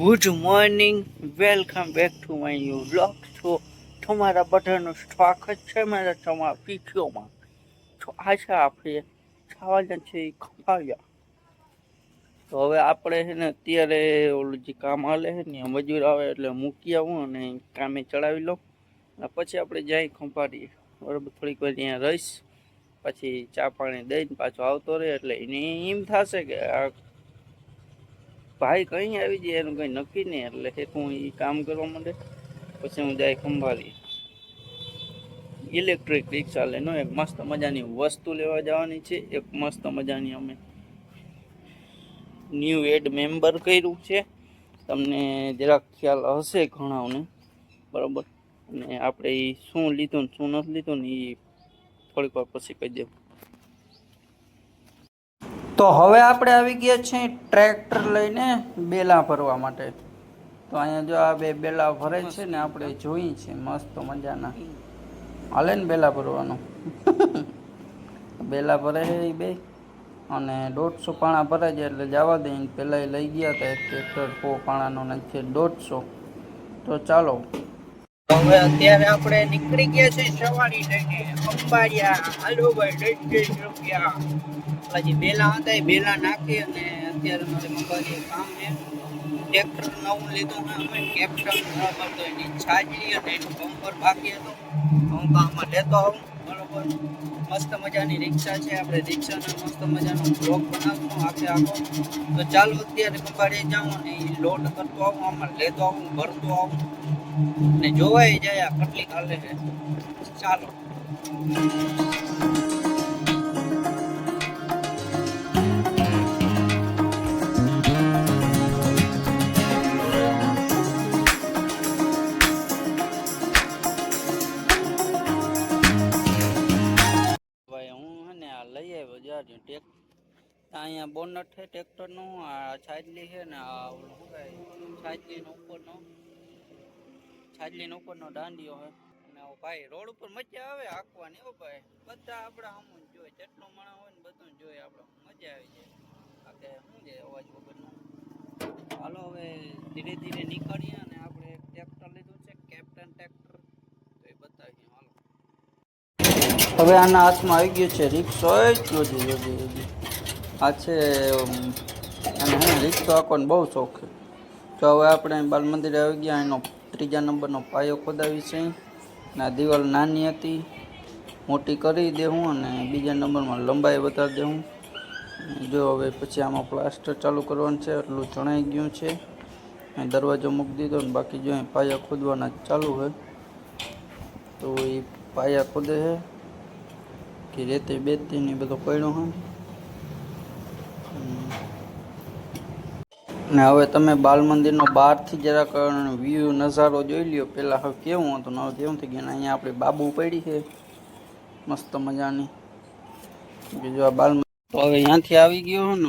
Good morning welcome back to my new blog તો તમારા બધાનું સ્વાગત છે મારા તમારા વિડીયોમાં. તો આજે આપણે ખાવાના છે એ ખંભાળિયા તો હવે આપણે છે ને અત્યારે ઓલું જે કામ હાલે છે ને મજૂર આવે એટલે મૂકી આવું અને કામે ચડાવી લઉં. અને પછી આપણે જાય ખંભાડીએ બરાબર, થોડીક વાર ત્યાં રહીશ. પછી ચા પાણી દઈને પાછો આવતો રહે એટલે એને એમ થશે કે આ ભાઈ કઈ આવી જાય, એનું કંઈ નક્કી નહીં. એટલે એક હું એ કામ કરવા માંડે. પછી હું જાય ખંભાળી. ઇલેક્ટ્રિક રિક્ષા લઈને એક મસ્ત મજાની વસ્તુ લેવા જવાની છે. એક મસ્ત મજાની અમે ન્યૂ એડ મેમ્બર કર્યું છે. તમને જરાક ખ્યાલ હશે ઘણાઓને. બરાબર? અને આપણે એ શું લીધું ને શું નથી લીધું ને એ થોડીક વાર પછી કહી દઉં તો હવે આપણે આવી ગયા છીએ ટ્રેક્ટર લઈને બેલા ભરવા માટે. તો અહીંયા જો આ બે બેલા ભરે છે ને, આપણે જોઈ છે મસ્ત મજાના. હાલે ને બેલા ભરવાનું. બેલા ભરે છે એ બે. અને દોઢસો પાણા ભરાય છે એટલે જવા દઈને પહેલાં લઈ ગયા હતા એક ટ્રેક્ટર પો પાણાનો નથી દોઢસો. તો ચાલો હવે અત્યારે આપણે નીકળી ગયા છે સવારી લઈને. અંબાડિયા હાલો ભાઈ દસ રૂપિયા. પછી બેલા હતા, એ બેલા નાખી અને અત્યારે મારે અંબારીએ કામ છે. ટ્રેક્ટર નવું લીધું છે અમે કેપ્ટન બરાબર તો એની છાજરી અને એનું બમ્પર બાકી હતું. હું કામમાં લેતો આવું બરોબર. મસ્ત મજાની રિક્ષા છે. આપણે રિક્ષાનો મસ્ત મજાનો બ્લોક બનાવશું આખે આખો. તો ચાલો અત્યારે અંબારીએ જાઉં એ લોડ કરતો આવું, આમાં લેતો આવું, ભરતો આવું. ને જોવાય જાય આ કટલી હાલે છે. ચાલો. આવ્યો ટેક અહીંયા બોનટ છે ટ્રેક્ટરનું, આ છાજલી છે ને, આ શું કહે છાજલીનો ઉપરનો છાજલીનો ઉપરનો દાંડિયો છે. અને ભાઈ, રોડ ઉપર મજા આવે હાંકવાની હો ભાઈ. બધા આપણા આમ જોઈએ જેટલું માણસ હોય ને બધું જોઈએ આપણે મજા આવી જાય. આ કે શું છે અવાજ વગરનો? હાલો, હવે ધીરે ધીરે નીકળીએ અને આપણે એક ટ્રેક્ટર લીધું છે કેપ્ટન ટ્રેક્ટર તો એ બતાવીએ હાલો હવે આના હાથમાં આવી ગયું છે રિક્ષો. જોજી જોજી જોજી આ છે અને હું રિક્ષો આંકવાનો બહુ શોખ છે. તો હવે આપણે બાલ મંદિરે આવી ગયા, એનો ત્રીજા નંબરનો પાયો ખોદાવી છે. અને આ દિવાલ નાની હતી. મોટી કરી દેવું અને બીજા નંબરમાં લંબાઈ વધારી દેવું જો હવે પછી આમાં પ્લાસ્ટર ચાલુ કરવાનું છે, એટલું જણાઈ ગયું છે. દરવાજો મૂકી દીધો ને બાકી જો અહીં પાયા ખોદવાના ચાલુ હોય, તો એ પાયા ખોદે છે કે રેતી બેતી ને બધો પડ્યો હા. ને હવે તમે બાલ મંદિરનો બહારથી જરાક વ્યૂ નજારો જોઈ લ્યો. પહેલાં હવે કેવું હતું હવે કેવું થઈ ગયું અહીંયા આપણે બાબુ પડી છે. મસ્ત મજાની. બીજું આ બાલ તો હવે અહીંયાથી આવી ગયો ને.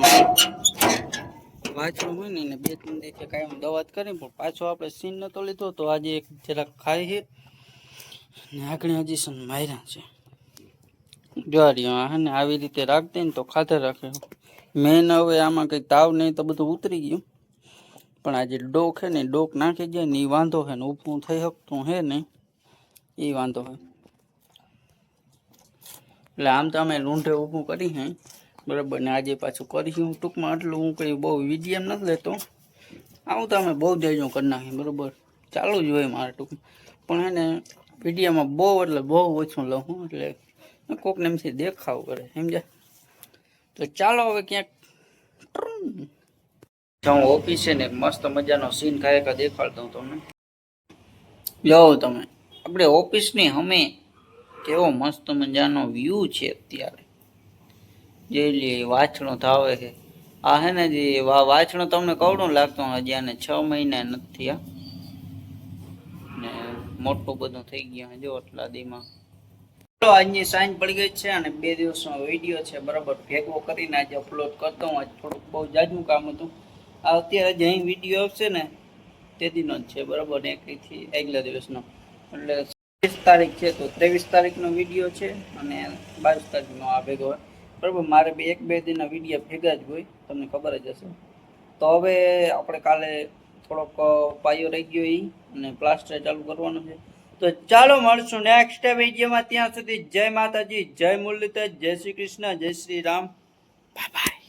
વાંચવું હોય ને એને બે ત્રણ દિવસે કાંઈ દવા જ કરી. પણ પાછો આપણે સીન નતો લીધો તો આજે એક જરાક ખાઈ છે. ને આગળ હજી સન માર્યા છે. જ્વારી હે ને, આવી રીતે રાખી ને તો ખાતે રાખે. મેન હવે આમાં કંઈ તાવ નહીં તો બધું ઉતરી ગયું. પણ આ જે ડોક છે ને ડોક નાખી જાય ને એ વાંધો છે ને, ઊભું થઈ શકતું હે ને એ વાંધો છે એટલે આમ તો અમે લૂંઢે ઊભું કરી હે. બરાબર, ને આજે પાછું કરીશું ટૂંકમાં, આટલું હું કંઈ બહુ વિડીએમ નથી લેતો. આવું તો અમે બહુ જજો કરી નાખીએ, બરાબર. ચાલુ જ હોય મારે ટૂંકમાં. પણ હે ને, વિડીયોમાં બહુ એટલે બહુ ઓછું લઉં એટલે કોકને એમથી દેખાવ કરે સમજ્યા? તો ચાલો હવે ક્યાંક હું ઓફિસ ને મસ્ત મજાનો સીન ખાય કા દેખાડતો હું તમને. જાઓ તમે. આપણે ઓફિસની અમે કેવો મસ્ત મજાનો વ્યૂ છે અત્યારે. જે વાછણો થાવે છે. આ હે ને જે વાછણો તમને કવડું લાગતું હજી આને છ મહિના નથી આ ને મોટું બધું થઈ ગયું જો આટલા દીમાં. આજની સાંજ પડી ગઈ છે અને બે દિવસનો વીડિયો છે, બરાબર? ભેગો કરીને આજે અપલોડ કરતો હું. આજ થોડુંક બહુ જાજું કામ હતું. આ અત્યારે જે અહીં વીડિયો આવશે ને તે દિનો જ છે, બરાબર? એકથી આગલા દિવસનો. એટલે ત્રીસ તારીખ છે, તો ત્રેવીસ તારીખનો વીડિયો છે અને બાવીસ તારીખનો આ ભેગો હોય. બરાબર? મારે બે એક બે દિનના વીડિયો ભેગા જ હોય, તમને ખબર જ હશે. તો હવે આપણે કાલે થોડોક પાયો રહી ગયો એ અને પ્લાસ્ટર ચાલુ કરવાનું છે. તો ચાલો મળશું નેક્સ્ટ વિડીયોમાં. ત્યાં સુધી જય માતાજી, જય મુરલીધર, જય શ્રી કૃષ્ણ, જય શ્રી રામ. બાય